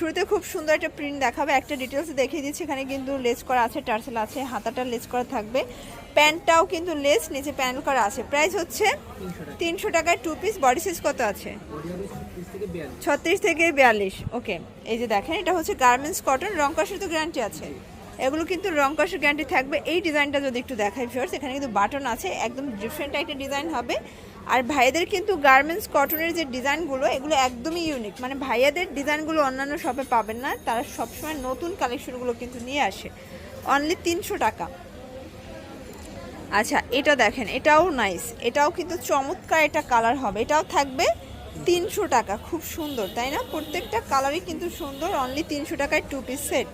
শুরুতে খুব সুন্দর একটা প্রিন্ট দেখাবে। একটা ডিটেলস দেখিয়ে দিচ্ছি। এখানে কিন্তু লেস করা আছে, টার্সেল আছে, হাতাটা লেস করা থাকবে। প্যান্টটাও কিন্তু লেস নিচে প্যানেল করা আছে। প্রাইস হচ্ছে তিনশো টাকায় টু পিস বডি সাইজ কত আছে? ছত্রিশ থেকে বিয়াল্লিশ। ওকে এই যে দেখেন, এটা হচ্ছে গার্মেন্টস কটন রং কষের তো গ্যারান্টি আছে। এগুলো কিন্তু রং কষের গ্যারান্টি থাকবে। এই ডিজাইনটা যদি একটু দেখাই ফিওর্স এখানে কিন্তু বাটন আছে। একদম ডিফারেন্ট একটা ডিজাইন হবে। আর ভাইয়াদের কিন্তু গার্মেন্টস কটনের যে ডিজাইনগুলো এগুলো একদমই ইউনিক মানে ভাইয়াদের ডিজাইনগুলো অন্যান্য শপে পাবেন না, তারা সবসময় নতুন কালেকশনগুলো কিন্তু নিয়ে আসে। অনলি তিনশো টাকা। আচ্ছা এটা দেখেন, এটাও নাইস এটাও কিন্তু চমৎকার এটা কালার হবে। এটাও থাকবে তিনশো টাকা। খুব সুন্দর, তাই না? প্রত্যেকটা কালারই কিন্তু সুন্দর অনলি তিনশো টাকায় টু পিস সেট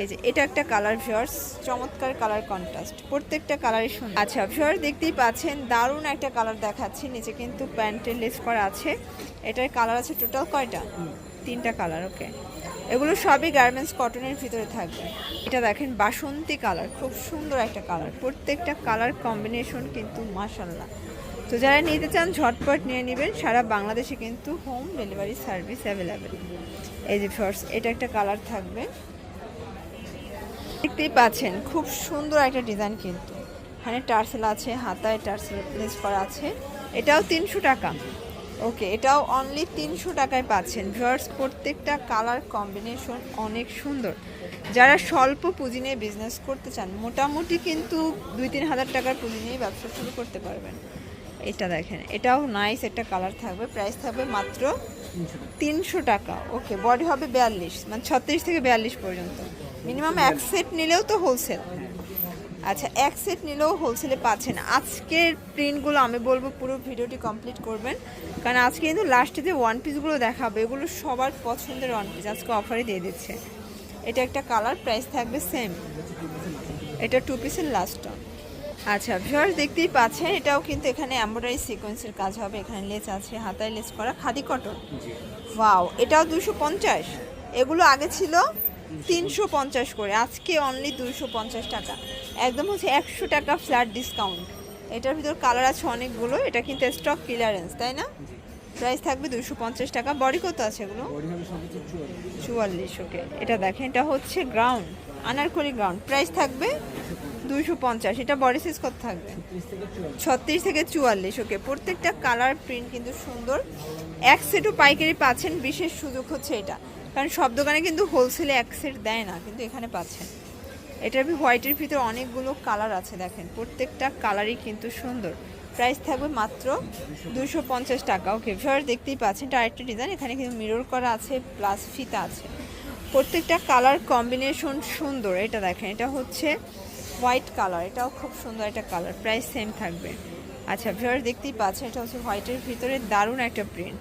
এই যে এটা একটা কালার ভিওর্স চমৎকার কালার কন্ট্রাস্ট প্রত্যেকটা কালারই সুন্দর। আচ্ছা ভিওর্স দেখতেই পাচ্ছেন দারুণ একটা কালার দেখাচ্ছি নিচে কিন্তু প্যান্টের লেস করা আছে। এটার কালার আছে টোটাল কয়টা? তিনটা কালার ওকে এগুলো সবই গার্মেন্টস কটনের ভিতরে থাকবে। এটা দেখেন বাসন্তী কালার খুব সুন্দর একটা কালার প্রত্যেকটা কালার কম্বিনেশন কিন্তু মাসাল্লাহ তো যারা নিতে চান ঝটপট নিয়ে নেবেন। সারা বাংলাদেশে কিন্তু হোম ডেলিভারি সার্ভিস অ্যাভেলেবেল এই যে ফার্স্ট এটা একটা কালার থাকবে। দেখতেই পাচ্ছেন, খুব সুন্দর একটা ডিজাইন কিন্তু। এখানে টার্সেল আছে, হাতায় টার্সেল প্লেস করা আছে। এটাও তিনশো টাকা। ওকে, এটাও অনলি তিনশো টাকায় পাচ্ছেন। ভিউয়ার্স প্রত্যেকটা কালার কম্বিনেশন অনেক সুন্দর। যারা স্বল্প পুঁজি নিয়ে বিজনেস করতে চান, মোটামুটি কিন্তু দুই তিন হাজার টাকার পুঁজি নিয়ে ব্যবসা শুরু করতে পারবেন। এটা দেখেন, এটাও নাইস একটা কালার থাকবে। প্রাইস থাকবে মাত্র তিনশো টাকা। ওকে বডি হবে বিয়াল্লিশ মানে ছত্রিশ থেকে বিয়াল্লিশ পর্যন্ত। মিনিমাম এক সেট নিলেও তো হোলসেল আচ্ছা এক সেট নিলেও হোলসেলে পাচ্ছেন। আজকের প্রিন্টগুলো আমি বলব পুরো ভিডিওটি কমপ্লিট করবেন। কারণ আজকে কিন্তু লাস্টে যে ওয়ান পিসগুলো দেখাবে এগুলো সবার পছন্দের ওয়ান পিস আজকে অফারে দিয়ে দিচ্ছে। এটা একটা কালার প্রাইস থাকবে সেম এটা টু পিসের লাস্টটা আচ্ছা ভিউয়ার্স দেখতেই পাচ্ছেন এটাও কিন্তু এখানে এমব্রয়ডারি সিকোয়েন্সের কাজ হবে। এখানে লেস আছে হাতায় লেস করা খাদি কটন ওয়াও এটাও দুশো পঞ্চাশ। এগুলো আগে ছিল তিনশো পঞ্চাশ করে। আজকে অনলি দুশো পঞ্চাশ টাকা। একদম হচ্ছে একশো টাকা ফ্ল্যাট ডিসকাউন্ট এটার ভিতর কালার আছে অনেকগুলো এটা কিন্তু স্টক ক্লিয়ারেন্স তাই না? প্রাইস থাকবে দুশো পঞ্চাশ টাকা। বডি কত আছে এগুলো? চুয়াল্লিশ। ওকে এটা দেখেন এটা হচ্ছে গ্রাউন্ড আনারকলি গ্রাউন্ড প্রাইস থাকবে দুইশো পঞ্চাশ। এটা বডি সাইজ কত থাকবে? ছত্রিশ থেকে চুয়াল্লিশ। ওকে প্রত্যেকটা কালার প্রিন্ট কিন্তু সুন্দর। এক সেটও পাইকারি পাচ্ছেন বিশেষ সুযোগ হচ্ছে এটা। কারণ সব দোকানে কিন্তু হোলসেলে এক সেট দেয় না, কিন্তু এখানে পাচ্ছেন। এটার হোয়াইটের ভিতরে অনেকগুলো কালার আছে দেখেন, প্রত্যেকটা কালারই কিন্তু সুন্দর। প্রাইস থাকবে মাত্র দুশো পঞ্চাশ টাকা ওকে ভিউয়ার দেখতেই পাচ্ছেন, এটা আরেকটা ডিজাইন এখানে কিন্তু মিরর করা আছে প্লাস ফিতা আছে। প্রত্যেকটা কালার কম্বিনেশন সুন্দর, এটা দেখেন, এটা হচ্ছে হোয়াইট কালার এটাও খুব সুন্দর একটা কালার প্রাইস সেম থাকবে। আচ্ছা ভিউয়ার দেখতেই পাচ্ছেন, এটা হচ্ছে হোয়াইটের ভিতরে দারুণ একটা প্রিন্ট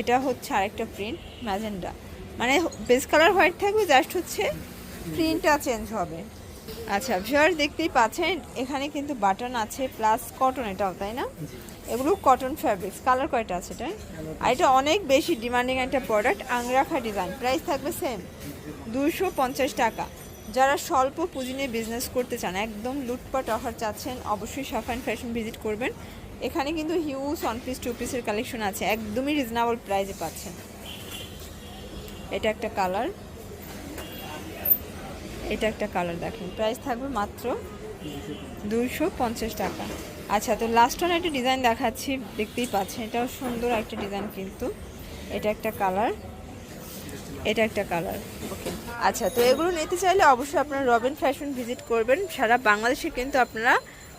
এটা হচ্ছে আরেকটা প্রিন্ট ম্যাজেন্ডা মানে বেস কালার হোয়াইট থাকবে জাস্ট হচ্ছে প্রিন্টটা চেঞ্জ হবে। আচ্ছা ভিউয়ার দেখতেই পাচ্ছেন, এখানে কিন্তু বাটন আছে প্লাস কটন এটাও, তাই না? এগুলো কটন ফ্যাব্রিক্স কালার কয়টা আছে এটা? আর এটা অনেক বেশি ডিমান্ডিং একটা প্রোডাক্ট আংরাখা ডিজাইন প্রাইস থাকবে সেম দুশো টাকা। যারা স্বল্প পুঁজি নিয়ে বিজনেস করতে চান, একদম লুটপাট অফার চাচ্ছেন, অবশ্যই সাফান ফ্যাশন ভিজিট করবেন। এখানে কিন্তু হিউজ ওয়ান পিস টু পিসের কালেকশন আছে। একদমই রিজনেবল প্রাইসে পাচ্ছেন। এটা একটা কালার এটা একটা কালার দেখেন। প্রাইস থাকবে মাত্র দুইশো পঞ্চাশ টাকা। আচ্ছা তো লাস্ট ওয়ান একটা ডিজাইন দেখাচ্ছি, দেখতেই পাচ্ছেন। এটাও সুন্দর একটা ডিজাইন কিন্তু। এটা একটা কালার এটা একটা কালার ওকে আচ্ছা তো এগুলো নিতে চাইলে অবশ্যই আপনারা রবিন ফ্যাশন ভিজিট করবেন। সারা বাংলাদেশে কিন্তু আপনারা